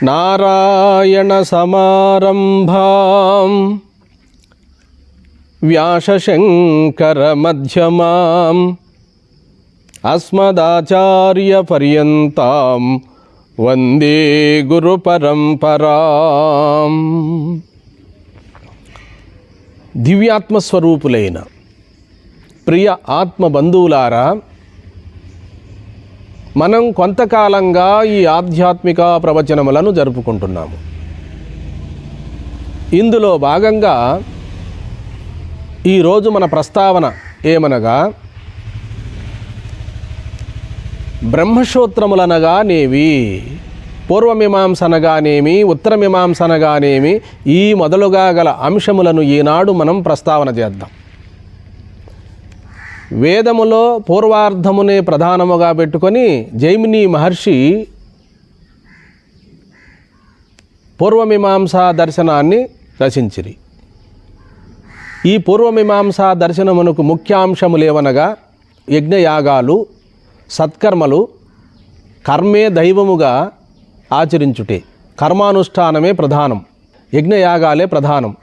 నారాయణసమారంభాం వ్యాసశంకరమధ్యమాం అస్మదాచార్యపర్యంతాం వందే గురుపరంపరాం దివ్యాత్మస్వరూపులైన ప్రియ ఆత్మ బంధువులారా మనం కొంతకాలంగా ఈ ఆధ్యాత్మిక ప్రవచనములను జరుపుకుంటున్నాము. ఇందులో భాగంగా ఈరోజు మన ప్రస్తావన ఏమనగా బ్రహ్మసూత్రములనగానేవి పూర్వమీమాంసనగానేమి అనగానేమి అనగానేమి ఈ మొదలుగా గల అంశములను ఈనాడు మనం ప్రస్తావన చేద్దాం. వేదములో పూర్వార్ధమునే ప్రధానముగా పెట్టుకొని జైమిని మహర్షి పూర్వమీమాంసా దర్శనాన్ని రచించిరి. ఈ పూర్వమీమాంసా దర్శనమునకు ముఖ్యాంశములేవనగా యజ్ఞయాగాలు సత్కర్మలు కర్మే దైవముగా ఆచరించుటే కర్మానుష్ఠానమే ప్రధానం యజ్ఞయాగాలే ప్రధానం.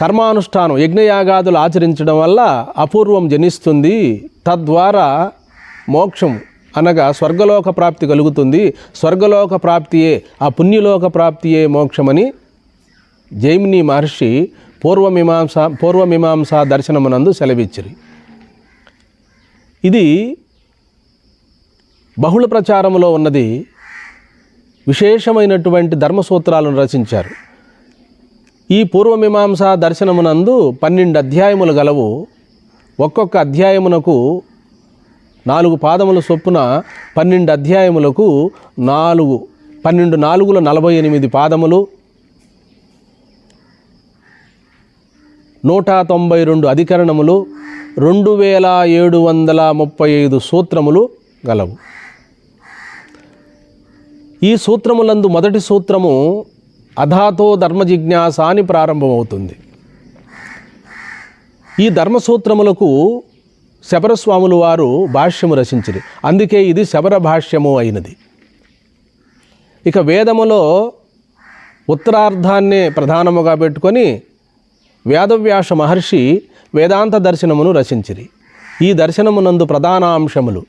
కర్మానుష్ఠానం యజ్ఞయాగాదులు ఆచరించడం వల్ల అపూర్వం జనిస్తుంది. తద్వారా మోక్షం అనగా స్వర్గలోక ప్రాప్తి కలుగుతుంది. స్వర్గలోక ప్రాప్తియే ఆ పుణ్యలోక ప్రాప్తియే మోక్షమని జైమిని మహర్షి పూర్వమీమాంస పూర్వమీమాంస దర్శనమునందు సెలవిచ్చిరి. ఇది బహుళ ప్రచారంలో ఉన్నది. విశేషమైనటువంటి ధర్మసూత్రాలను రచించారు. ఈ పూర్వమీమాంస దర్శనమునందు పన్నెండు అధ్యాయములు గలవు. ఒక్కొక్క అధ్యాయమునకు నాలుగు పాదముల చొప్పున పన్నెండు అధ్యాయములకు నాలుగు పన్నెండు నాలుగుల నలభై ఎనిమిది పాదములు. నూట తొంభై రెండు అధికరణములు రెండు వేల ఏడు వందల ముప్పై ఐదు సూత్రములు గలవు. ఈ సూత్రములందు మొదటి సూత్రము అధాతో ధర్మ జిజ్ఞాస అని ప్రారంభమవుతుంది. ఈ ధర్మసూత్రములకు శబరస్వాములు వారు భాష్యము రచించిరి. అందుకే ఇది శబర భాష్యము అయినది. ఇక వేదములో ఉత్తరార్ధాన్నే ప్రధానముగా పెట్టుకొని వేదవ్యాస మహర్షి వేదాంత దర్శనమును రచించిరి. ఈ దర్శనమునందు ప్రధాన అంశములు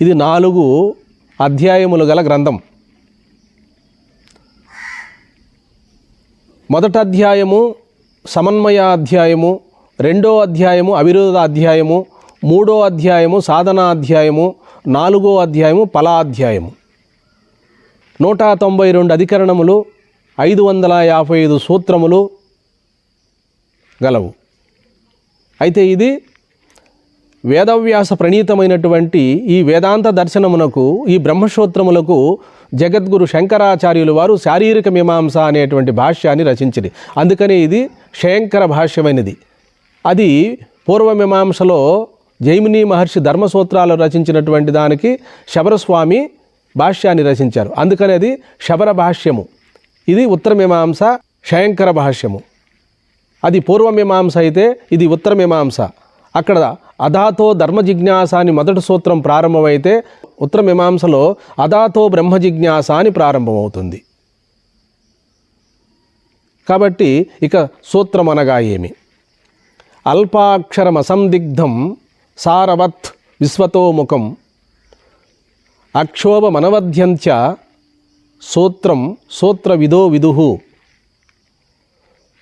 ఇది నాలుగు అధ్యాయములు గల గ్రంథం. మొదటి అధ్యాయము సమన్వయ అధ్యాయము రెండో అధ్యాయము అవిరోధ అధ్యాయము మూడో అధ్యాయము సాధనా అధ్యాయము నాలుగో అధ్యాయము ఫలాధ్యాయము నూట తొంభై రెండు అధికరణములు ఐదు వందల యాభై ఐదు సూత్రములు గలవు. అయితే ఇది వేదవ్యాస ప్రణీతమైనటువంటి ఈ వేదాంత దర్శనమునకు ఈ బ్రహ్మసూత్రములకు జగద్గురు శంకరాచార్యులు వారు శారీరక మీమాంస అనేటువంటి భాష్యాన్ని రచించింది అందుకని ఇది శంకర భాష్యమైనది. అది పూర్వమీమాంసలో జైమిని మహర్షి ధర్మసూత్రాలు రచించినటువంటి దానికి శబరస్వామి భాష్యాన్ని రచించారు. అందుకని అది శబర భాష్యము. ఇది ఉత్తరమీమాంస శయంకర భాష్యము. అది పూర్వమీమాంస అయితే ఇది ఉత్తరమీమాంస అక్కడ అధాతో ధర్మ జిజ్ఞాస అని మొదటి సూత్రం ప్రారంభమైతే ఉత్తరమీమాంసలో అదాతో బ్రహ్మ జిజ్ఞాస అని ప్రారంభమవుతుంది. కాబట్టి ఇక సూత్రం అనగా ఏమి అల్పాక్షరమసందిగ్ధం సారవత్ విశ్వతోముఖం అక్షోభమనవధ్యంత్య సూత్రం సూత్ర విదో విదుహు.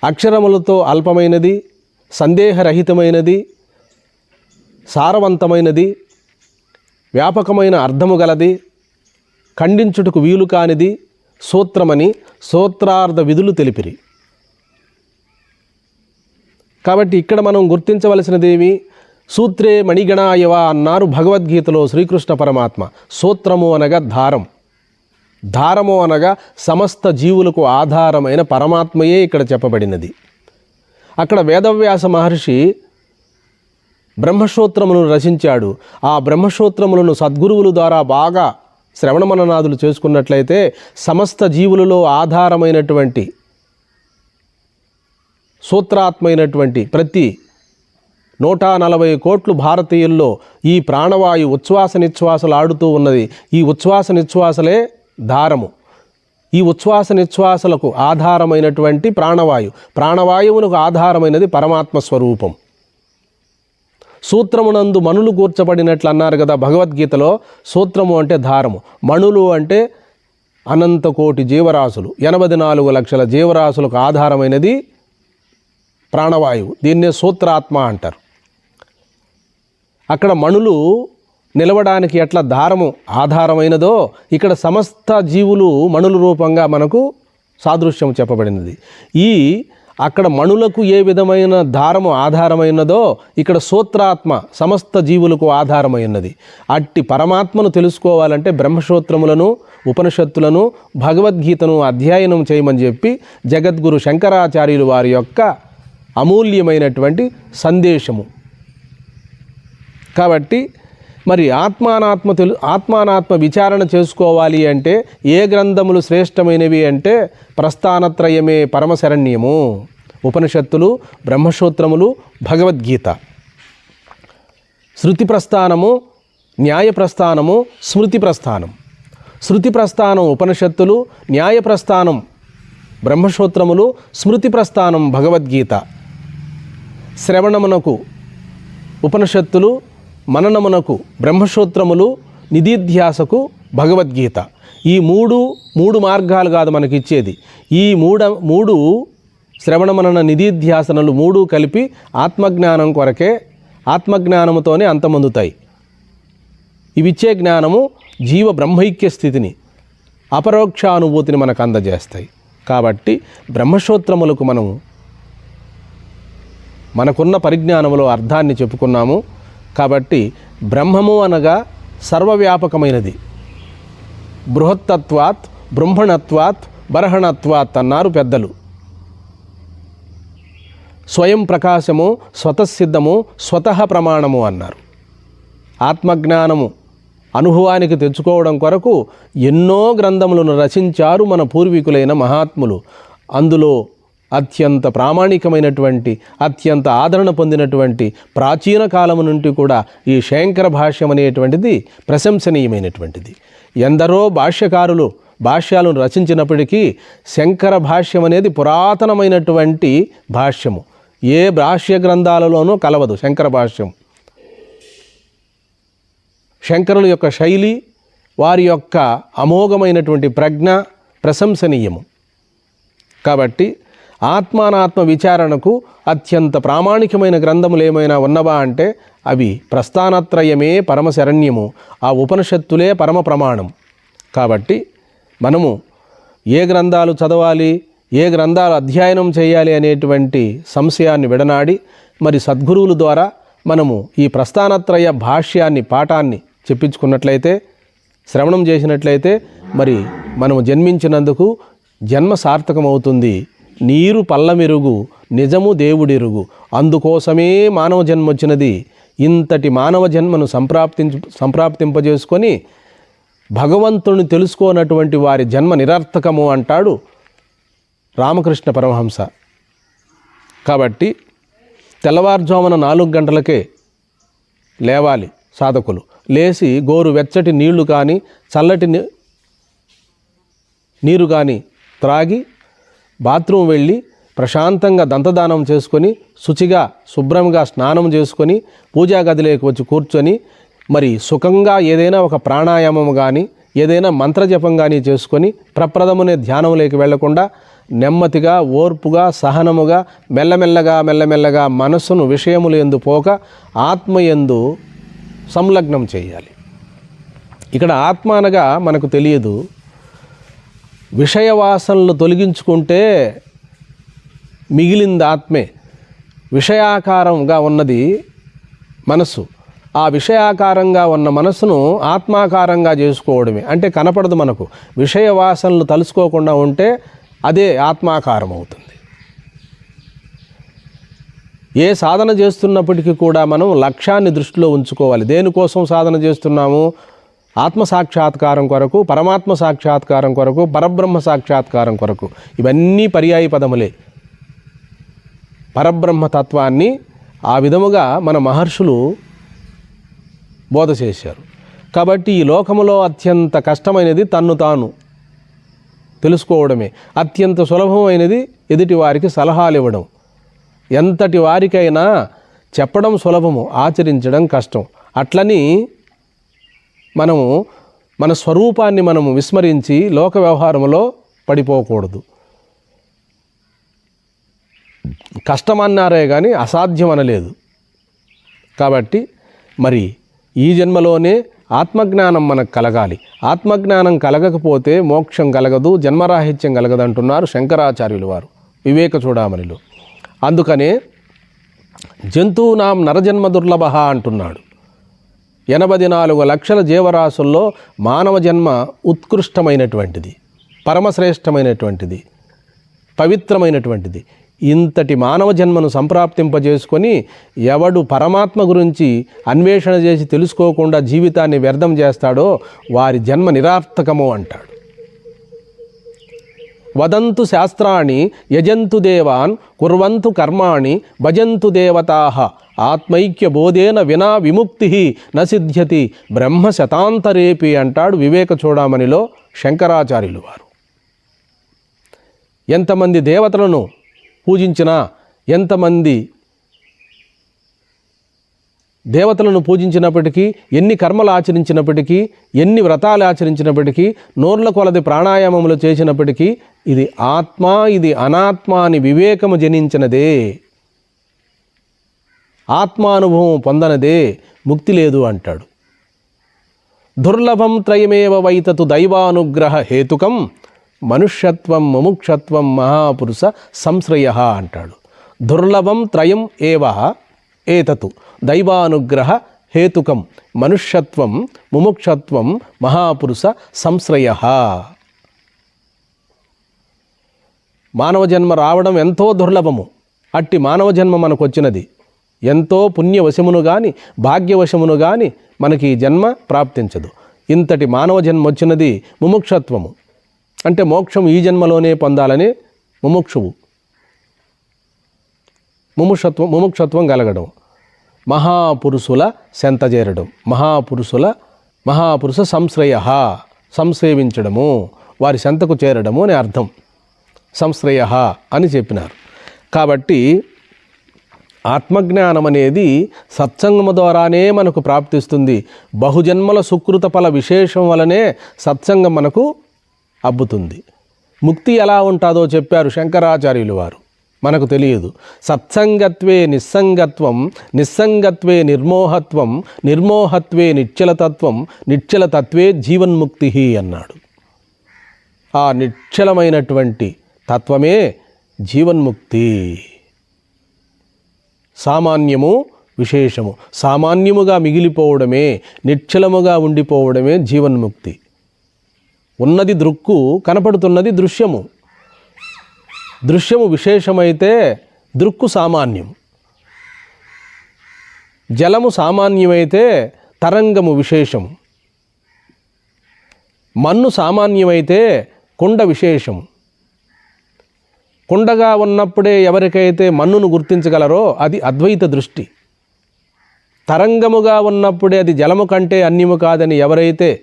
అక్షరములతో అల్పమైనది సందేహరహితమైనది సారవంతమైనది వ్యాపకమైన అర్థము గలది ఖండించుటకు వీలు కానిది సూత్రమని సూత్రార్థ విధులు తెలిపిరి. కాబట్టి ఇక్కడ మనం గుర్తించవలసినదేమి? సూత్రే మణిగణాయవ అన్నారు భగవద్గీతలో శ్రీకృష్ణ పరమాత్మ. సూత్రము అనగా దారం దారము అనగా సమస్త జీవులకు ఆధారమైన పరమాత్మయే ఇక్కడ చెప్పబడినది. అక్కడ వేదవ్యాస మహర్షి బ్రహ్మసూత్రములను రచించాడు. ఆ బ్రహ్మసూత్రములను సద్గురువుల ద్వారా బాగా శ్రవణమననాదులు చేసుకున్నట్లయితే సమస్త జీవులలో ఆధారమైనటువంటి సూత్రాత్మైనటువంటి ప్రతి నూట నలభై కోట్లు భారతీయుల్లో ఈ ప్రాణవాయు ఉచ్ఛ్వాస నిశ్వాసలు ఆడుతూ ఉన్నది. ఈ ఉచ్ఛ్వాస నిశ్వాసలే దారము. ఈ ఉచ్ఛ్వాస నిశ్వాసలకు ఆధారమైనటువంటి ప్రాణవాయు. ప్రాణవాయువులకు ఆధారమైనది పరమాత్మ స్వరూపం. సూత్రమునందు మణులు కూర్చబడినట్లు అన్నారు కదా భగవద్గీతలో. సూత్రము అంటే దారము మణులు అంటే అనంత కోటి జీవరాశులు. ఎనభై నాలుగు లక్షల జీవరాశులకు ఆధారమైనది ప్రాణవాయువు. దీన్నే సూత్రాత్మ అంటారు. అక్కడ మణులు నిలవడానికి ఎట్లా దారము ఆధారమైనదో ఇక్కడ సమస్త జీవులు మణుల రూపంగా మనకు సాదృశ్యం చెప్పబడినది. ఈ అక్కడ మణులకు ఏ విధమైన దారము ఆధారమైనదో ఇక్కడ సూత్రాత్మ సమస్త జీవులకు ఆధారమైనది. అట్టి పరమాత్మను తెలుసుకోవాలంటే బ్రహ్మసూత్రములను ఉపనిషత్తులను భగవద్గీతను అధ్యయనం చేయమని చెప్పి జగద్గురు శంకరాచార్యులు వారి యొక్క అమూల్యమైనటువంటి సందేశము. కాబట్టి మరి ఆత్మానాత్మ తెలు ఆత్మానాత్మ విచారణ చేసుకోవాలి అంటే ఏ గ్రంథములు శ్రేష్టమైనవి అంటే ప్రస్థానత్రయమే పరమశరణ్యము. ఉపనిషత్తులు బ్రహ్మసూత్రములు భగవద్గీత. శృతి ప్రస్థానము న్యాయ ప్రస్థానము స్మృతి ప్రస్థానం. శృతి ప్రస్థానం ఉపనిషత్తులు న్యాయ ప్రస్థానం బ్రహ్మసూత్రములు స్మృతి ప్రస్థానం భగవద్గీత. శ్రవణమునకు ఉపనిషత్తులు మననమునకు బ్రహ్మసూత్రములు నిధిధ్యాసకు భగవద్గీత. ఈ మూడు మూడు మార్గాలు కాదు మనకి ఇచ్చేది ఈ మూడ మూడు శ్రవణమనన నిధిధ్యాసనలు మూడు కలిపి ఆత్మజ్ఞానం కొరకే ఆత్మజ్ఞానముతోనే అంతమొందుతాయి. ఇవిచ్చే జ్ఞానము జీవ బ్రహ్మైక్య స్థితిని అపరోక్షానుభూతిని మనకు అందజేస్తాయి కాబట్టి బ్రహ్మసూత్రములకు మనము మనకున్న పరిజ్ఞానములో అర్థాన్ని చెప్పుకున్నాము. కాబట్టి బ్రహ్మము అనగా సర్వవ్యాపకమైనది. బృహత్తత్వాత్ బ్రహ్మణత్వాత్ బర్హణత్వాత్ అన్నారు పెద్దలు. స్వయం ప్రకాశము స్వతసిద్ధము స్వతః ప్రమాణము అన్నారు. ఆత్మజ్ఞానము అనుభవానికి తెచ్చుకోవడం కొరకు ఎన్నో గ్రంథములను రచించారు మన పూర్వీకులైన మహాత్ములు. అందులో అత్యంత ప్రామాణికమైనటువంటి అత్యంత ఆదరణ పొందినటువంటి ప్రాచీన కాలము నుండి కూడా ఈ శంకర భాష్యం అనేటువంటిది ప్రశంసనీయమైనటువంటిది. ఎందరో భాష్యకారులు భాష్యాలను రచించినప్పటికీ శంకర భాష్యం అనేది పురాతనమైనటువంటి భాష్యము. ఏ భాష్య గ్రంథాలలోనూ కలవదు శంకర భాష్యం. శంకరుల యొక్క శైలి వారి యొక్క అమోఘమైనటువంటి ప్రజ్ఞ ప్రశంసనీయము. కాబట్టి ఆత్మానాత్మ విచారణకు అత్యంత ప్రామాణికమైన గ్రంథములు ఏమైనా ఉన్నవా అంటే అవి ప్రస్థానత్రయమే పరమశరణ్యము ఆ ఉపనిషత్తులే పరమ ప్రమాణం కాబట్టి మనము ఏ గ్రంథాలు చదవాలి ఏ గ్రంథాలు అధ్యయనం చేయాలి అనేటువంటి సంశయాన్ని విడనాడి మరి సద్గురువుల ద్వారా మనము ఈ ప్రస్థానత్రయ భాష్యాన్ని పాఠాన్ని చెప్పించుకున్నట్లయితే శ్రవణం చేసినట్లయితే మరి మనము జన్మించినందుకు జన్మ సార్థకమవుతుంది నీరు పల్లమిరుగు నిజము దేవుడిరుగు. అందుకోసమే మానవ జన్మ వచ్చినది ఇంతటి మానవ జన్మను సంప్రాప్తించు సంప్రాప్తింపజేసుకొని భగవంతుని తెలుసుకోనటువంటి వారి జన్మ నిరర్థకము అంటాడు రామకృష్ణ పరమహంస. కాబట్టి తెల్లవారుజామున నాలుగు గంటలకే లేవాలి సాధకులు. లేచి గోరు వెచ్చటి నీళ్ళు కానీ చల్లటి నీరు కానీ త్రాగి బాత్రూమ్ వెళ్ళి ప్రశాంతంగా దంతదానం చేసుకొని శుచిగా శుభ్రంగా స్నానం చేసుకొని పూజా గదిలోకి వచ్చి కూర్చొని మరి సుఖంగా ఏదైనా ఒక ప్రాణాయామం కానీ ఏదైనా మంత్రజపం కానీ చేసుకొని ప్రప్రదమునే ధ్యానంలోకి వెళ్ళకుండా నెమ్మదిగా ఓర్పుగా సహనముగా మెల్లమెల్లగా మెల్లమెల్లగా మనస్సును విషయములు ఎందు పోక ఆత్మ ఎందు సంలగ్నం చేయాలి. ఇక్కడ ఆత్మ అనగా మనకు తెలియదు. విషయవాసనలు తొలగించుకుంటే మిగిలింది ఆత్మే. విషయాకారంగా ఉన్నది మనస్సు. ఆ విషయాకారంగా ఉన్న మనసును ఆత్మాకారంగా చేసుకోవడమే. అంటే కనపడదు మనకు. విషయ వాసనలు తలుసుకోకుండా ఉంటే అదే ఆత్మాకారం అవుతుంది ఏ సాధన చేస్తున్నప్పటికీ కూడా మనం లక్ష్యాన్ని దృష్టిలో ఉంచుకోవాలి. దేనికోసం సాధన చేస్తున్నాము? ఆత్మ సాక్షాత్కారం కొరకు పరమాత్మ సాక్షాత్కారం కొరకు పరబ్రహ్మ సాక్షాత్కారం కొరకు. ఇవన్నీ పర్యాయ పదములే. పరబ్రహ్మ తత్వాన్ని ఆ విధముగా మన మహర్షులు బోధ చేశారు. కాబట్టి ఈ లోకములో అత్యంత కష్టమైనది తన్ను తాను తెలుసుకోవడమే. అత్యంత సులభమైనది ఎదుటి వారికి సలహాలు ఇవ్వడం. ఎంతటి వారికైనా చెప్పడం సులభము ఆచరించడం కష్టం. అట్లని మనము మన స్వరూపాన్ని మనము విస్మరించి లోక వ్యవహారంలో పడిపోకూడదు. కష్టమన్నారే కానీ అసాధ్యం అనలేదు కాబట్టి మరి ఈ జన్మలోనే ఆత్మజ్ఞానం మనకు కలగాలి. ఆత్మజ్ఞానం కలగకపోతే మోక్షం కలగదు జన్మరాహిత్యం కలగదు అంటున్నారు శంకరాచార్యులు వారు. వివేక చూడామణిలో. అందుకనే జంతువునాం నరజన్మ దుర్లభ అంటున్నాడు. ఎనభై నాలుగు లక్షల జీవరాశుల్లో మానవ జన్మ ఉత్కృష్టమైనటువంటిది పరమశ్రేష్టమైనటువంటిది పవిత్రమైనటువంటిది. ఇంతటి మానవ జన్మను సంప్రాప్తింపజేసుకొని ఎవడు పరమాత్మ గురించి అన్వేషణ చేసి తెలుసుకోకుండా జీవితాన్ని వ్యర్థం చేస్తాడో వారి జన్మ నిరార్థకము అంటాడు. వదంతు శాస్త్రాన్ని యజంతు దేవాన్ కుర్వంతు కర్మాణి భజంతు దేవతా. ఆత్మైక్య బోధేన వినా విముక్తి నసిద్ధ్యతి. బ్రహ్మ శతాంతరేపి అంటాడు వివేక చూడామణిలో శంకరాచార్యులు వారు. ఎంతమంది దేవతలను పూజించినా ఎంతమంది దేవతలను పూజించినప్పటికీ ఎన్ని కర్మలు ఆచరించినప్పటికీ ఎన్ని వ్రతాలు ఆచరించినప్పటికీ నోర్ల కొలది ప్రాణాయామములు చేసినప్పటికీ ఇది ఆత్మ ఇది అనాత్మ అని వివేకము జనించినదే. ఆత్మానుభవం పొందనదే ముక్తి లేదు అంటాడు. దుర్లభం త్రయమేవ వైతతు దైవానుగ్రహ హేతుకం మనుష్యత్వం ముముక్షత్వం మహాపురుష సంశ్రయ అంటాడు. దుర్లభం త్రయం ఏవ? ఏతతు. దైవానుగ్రహ హేతుకం మనుష్యత్వం ముముక్షత్వం మహాపురుష సంశ్రయ. మానవ జన్మ రావడం ఎంతో దుర్లభము. అట్టి మానవ జన్మ మనకు వచ్చినది ఎంతో పుణ్యవశమును గాని భాగ్యవశమును గాని మనకి ఈ జన్మ ప్రాప్తించదు. ఇంతటి మానవ జన్మ వచ్చినది ముముక్షత్వము. అంటే మోక్షం ఈ జన్మలోనే పొందాలని ముముక్షువు. ముముక్షత్వం ముముక్షత్వం కలగడం మహాపురుషుల సెంతజేరడం మహాపురుషుల మహాపురుష సంశ్రయ సంశ్రయించడము వారి సెంతకు చేరడము అని అర్థం. సంశ్రయ అని చెప్పినారు. కాబట్టి ఆత్మజ్ఞానం అనేది సత్సంగము ద్వారానే మనకు ప్రాప్తిస్తుంది. బహుజన్మల సుకృత ఫల విశేషం వలనే సత్సంగం మనకు అబ్బుతుంది. ముక్తి ఎలా ఉంటుందో చెప్పారు శంకరాచార్యులు వారు. మనకు తెలియదు. సత్సంగత్వే నిస్సంగత్వం నిస్సంగత్వే నిర్మోహత్వం నిర్మోహత్వే నిశ్చలతత్వం నిశ్చలతత్వే జీవన్ముక్తి అన్నాడు. ఆ నిశ్చలమైనటువంటి తత్వమే జీవన్ముక్తి. సామాన్యము విశేషము. సామాన్యముగా మిగిలిపోవడమే నిశ్చలముగా ఉండిపోవడమే జీవన్ముక్తి. ఉన్నది దృక్కు కనపడుతున్నది దృశ్యము. దృశ్యము విశేషమైతే దృక్కు సామాన్యం. జలము సామాన్యమైతే తరంగము విశేషము. మన్ను సామాన్యమైతే కుండ విశేషం కుండగా ఉన్నప్పుడే ఎవరికైతే మన్నును గుర్తించగలరో అది అద్వైత దృష్టి. తరంగముగా ఉన్నప్పుడే అది జలము కంటే అన్యము కాదని ఎవరైతే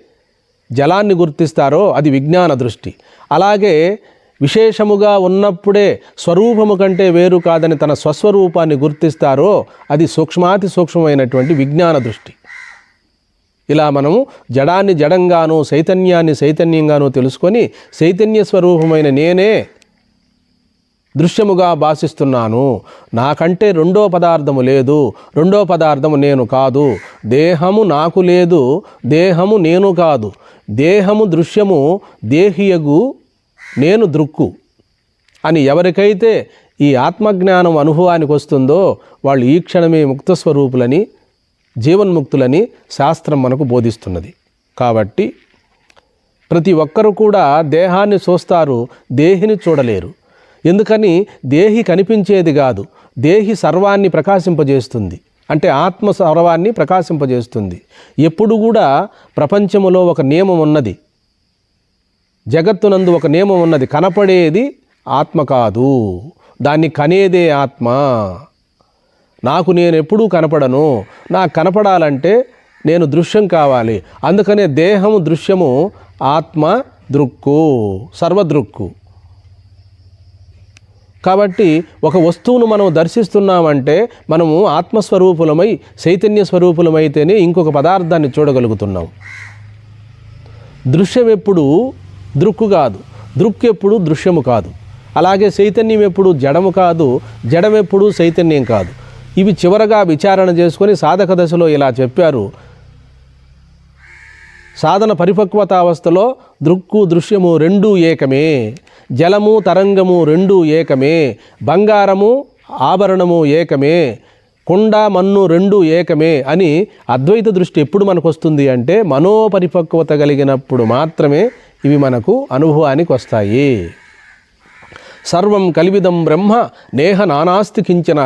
జలాన్ని గుర్తిస్తారో అది విజ్ఞాన దృష్టి. అలాగే విశేషముగా ఉన్నప్పుడే స్వరూపము కంటే వేరు కాదని తన స్వస్వరూపాన్ని గుర్తిస్తారో అది సూక్ష్మాతి సూక్ష్మమైనటువంటి విజ్ఞాన దృష్టి. ఇలా మనము జడాన్ని జడంగాను చైతన్యాన్ని చైతన్యంగాను తెలుసుకొని చైతన్య స్వరూపమైన నేనే దృశ్యముగా భాషిస్తున్నాను. నాకంటే రెండో పదార్థము లేదు. రెండో పదార్థము నేను కాదు. దేహము నాకు లేదు. దేహము నేను కాదు. దేహము దృశ్యము దేహియగు నేను దృక్కు అని ఎవరికైతే ఈ ఆత్మజ్ఞానం అనుభవానికి వస్తుందో వాళ్ళు ఈ క్షణమే ముక్త స్వరూపులని జీవన్ముక్తులని శాస్త్రం మనకు బోధిస్తున్నది. కాబట్టి ప్రతి ఒక్కరు కూడా దేహాన్ని చూస్తారు దేహిని చూడలేరు. ఎందుకని? దేహి కనిపించేది కాదు. దేహి సర్వాన్ని ప్రకాశింపజేస్తుంది. అంటే ఆత్మ సర్వాన్ని ప్రకాశింపజేస్తుంది. ఎప్పుడు కూడా ప్రపంచములో ఒక నియమం ఉన్నది. జగత్తునందు ఒక నియమం ఉన్నది కనపడేది ఆత్మ కాదు. దాన్ని కనేదే ఆత్మ. నాకు నేను ఎప్పుడూ కనపడను. నాకు కనపడాలంటే నేను దృశ్యం కావాలి. అందుకనే దేహము దృశ్యము ఆత్మ దృక్కు సర్వదృక్కు. కాబట్టి ఒక వస్తువును మనం దర్శిస్తున్నామంటే మనము ఆత్మస్వరూపులమై చైతన్య స్వరూపులమైతేనే ఇంకొక పదార్థాన్ని చూడగలుగుతున్నాం. దృశ్యం ఎప్పుడు దృక్కు కాదు. దృక్కు ఎప్పుడు దృశ్యము కాదు. అలాగే చైతన్యం ఎప్పుడు జడము కాదు. జడమెప్పుడు చైతన్యం కాదు. ఇవి చివరగా విచారణ చేసుకొని సాధక దశలో ఇలా చెప్పారు. సాధన పరిపక్వతావస్థలో దృక్కు దృశ్యము రెండూ ఏకమే. జలము తరంగము రెండూ ఏకమే. బంగారము ఆభరణము ఏకమే. కొండ మన్ను రెండు ఏకమే అని అద్వైత దృష్టి ఎప్పుడు మనకు వస్తుంది అంటే మనోపరిపక్వత కలిగినప్పుడు మాత్రమే ఇవి మనకు అనుభవానికి వస్తాయి. సర్వం కలివిదం బ్రహ్మ నేహ నానాస్తి కించన.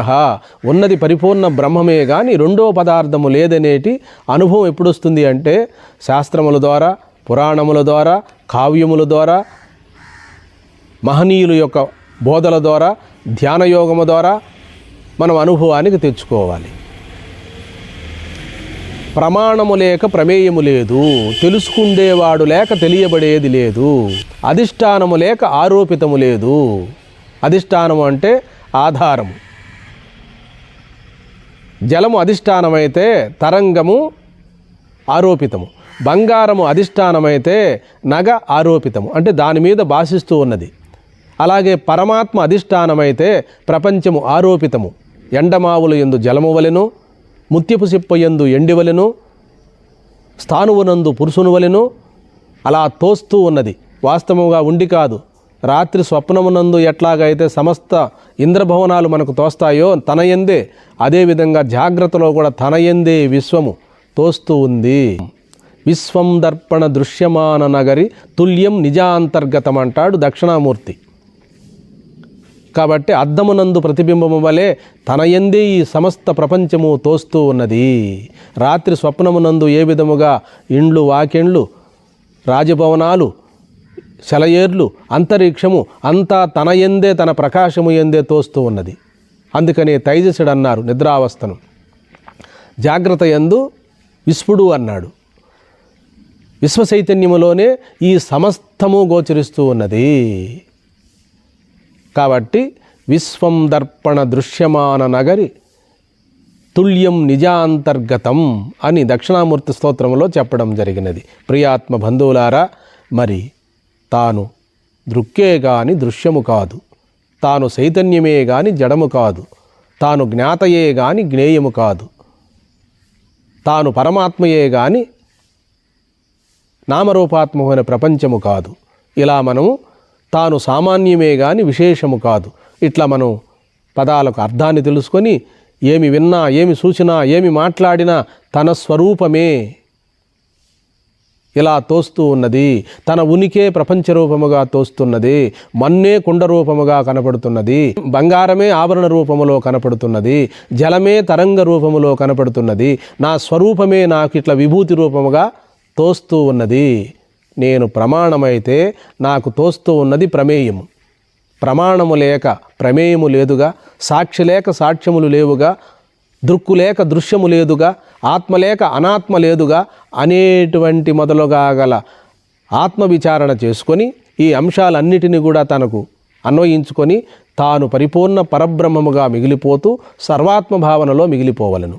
ఉన్నది పరిపూర్ణ బ్రహ్మమే కానీ రెండో పదార్థము లేదనేటి అనుభవం ఎప్పుడొస్తుంది అంటే శాస్త్రముల ద్వారా పురాణముల ద్వారా కావ్యముల ద్వారా మహనీయుల యొక్క బోధల ద్వారా ధ్యానయోగము ద్వారా మనం అనుభవానికి తెచ్చుకోవాలి. ప్రమాణము లేక ప్రమేయము లేదు. తెలుసుకుండేవాడు లేక తెలియబడేది లేదు. అధిష్టానము లేక ఆరోపితము లేదు. అధిష్టానము అంటే ఆధారము జలము అధిష్టానమైతే తరంగము ఆరోపితము. బంగారము అధిష్టానమైతే నగ ఆరోపితము. అంటే దాని మీద భాషిస్తూ ఉన్నది. అలాగే పరమాత్మ అధిష్టానమైతే ప్రపంచము ఆరోపితము. ఎండమావులు ఎందు జలము వలెను ముత్యపు సిప్పయందు ఎండివలెను స్థానువునందు పురుషుని వలెను అలా తోస్తూ ఉన్నది. వాస్తవముగా ఉండి కాదు. రాత్రి స్వప్నమునందు ఎట్లాగైతే సమస్త ఇంద్రభవనాలు మనకు తోస్తాయో తన ఎందే అదేవిధంగా జాగ్రత్తలో కూడా తన ఎందే విశ్వము తోస్తూ ఉంది. విశ్వం దర్పణ దృశ్యమాన నగరి తుల్యం నిజాంతర్గతం అంటాడు దక్షిణామూర్తి. కాబట్టి అద్దమునందు ప్రతిబింబము వలె తన ఎందే ఈ సమస్త ప్రపంచము తోస్తూ ఉన్నది. రాత్రి స్వప్నమునందు ఏ విధముగా ఇండ్లు వాకిండ్లు రాజభవనాలు సెలయేర్లు అంతరిక్షము అంతా తన ఎందే తన ప్రకాశము ఎందే తోస్తూ ఉన్నది. అందుకని తైజసుడు అన్నారు నిద్రావస్థను. జాగ్రత్త ఎందు విస్ఫుడు అన్నాడు. విశ్వ చైతన్యములోనే ఈ సమస్తము గోచరిస్తూ ఉన్నది. కాబట్టి విశ్వం దర్పణ దృశ్యమాన నగరి తుల్యం నిజాంతర్గతం అని దక్షిణామూర్తి స్తోత్రంలో చెప్పడం జరిగినది. ప్రియాత్మ బంధువులారా మరి తాను దృక్కే గాని దృశ్యము కాదు. తాను చైతన్యమే గాని జడము కాదు. తాను జ్ఞాతయే గాని జ్ఞేయము కాదు. తాను పరమాత్మయే గాని నామరూపాత్మకమైన ప్రపంచము కాదు. ఇలా మనము తాను సామాన్యమే గాని విశేషము కాదు. ఇట్లా మనం పదాలకు అర్థాన్ని తెలుసుకొని ఏమి విన్నా ఏమి సూచినా ఏమి మాట్లాడినా తన స్వరూపమే ఇలా తోస్తూ ఉన్నది. తన ఉనికే ప్రపంచ రూపముగా తోస్తున్నది. మన్నే కుండ రూపముగా కనపడుతున్నది. బంగారమే ఆభరణ రూపములో కనపడుతున్నది. జలమే తరంగ రూపములో కనపడుతున్నది. నా స్వరూపమే నాకు ఇట్లా విభూతి రూపముగా తోస్తూ ఉన్నది. నేను ప్రమాణమైతే నాకు తోస్తూ ఉన్నది ప్రమేయము. ప్రమాణము లేక ప్రమేయము లేదుగా సాక్షి లేక సాక్ష్యములు లేవుగా దృక్కు లేక దృశ్యము లేదుగా ఆత్మ లేక అనాత్మ లేదుగా అనేటువంటి మొదలుగా గల ఆత్మవిచారణ చేసుకొని ఈ అంశాలన్నిటిని కూడా తనకు అన్వయించుకొని తాను పరిపూర్ణ పరబ్రహ్మముగా మిగిలిపోతూ సర్వాత్మ భావనలో మిగిలిపోవలను.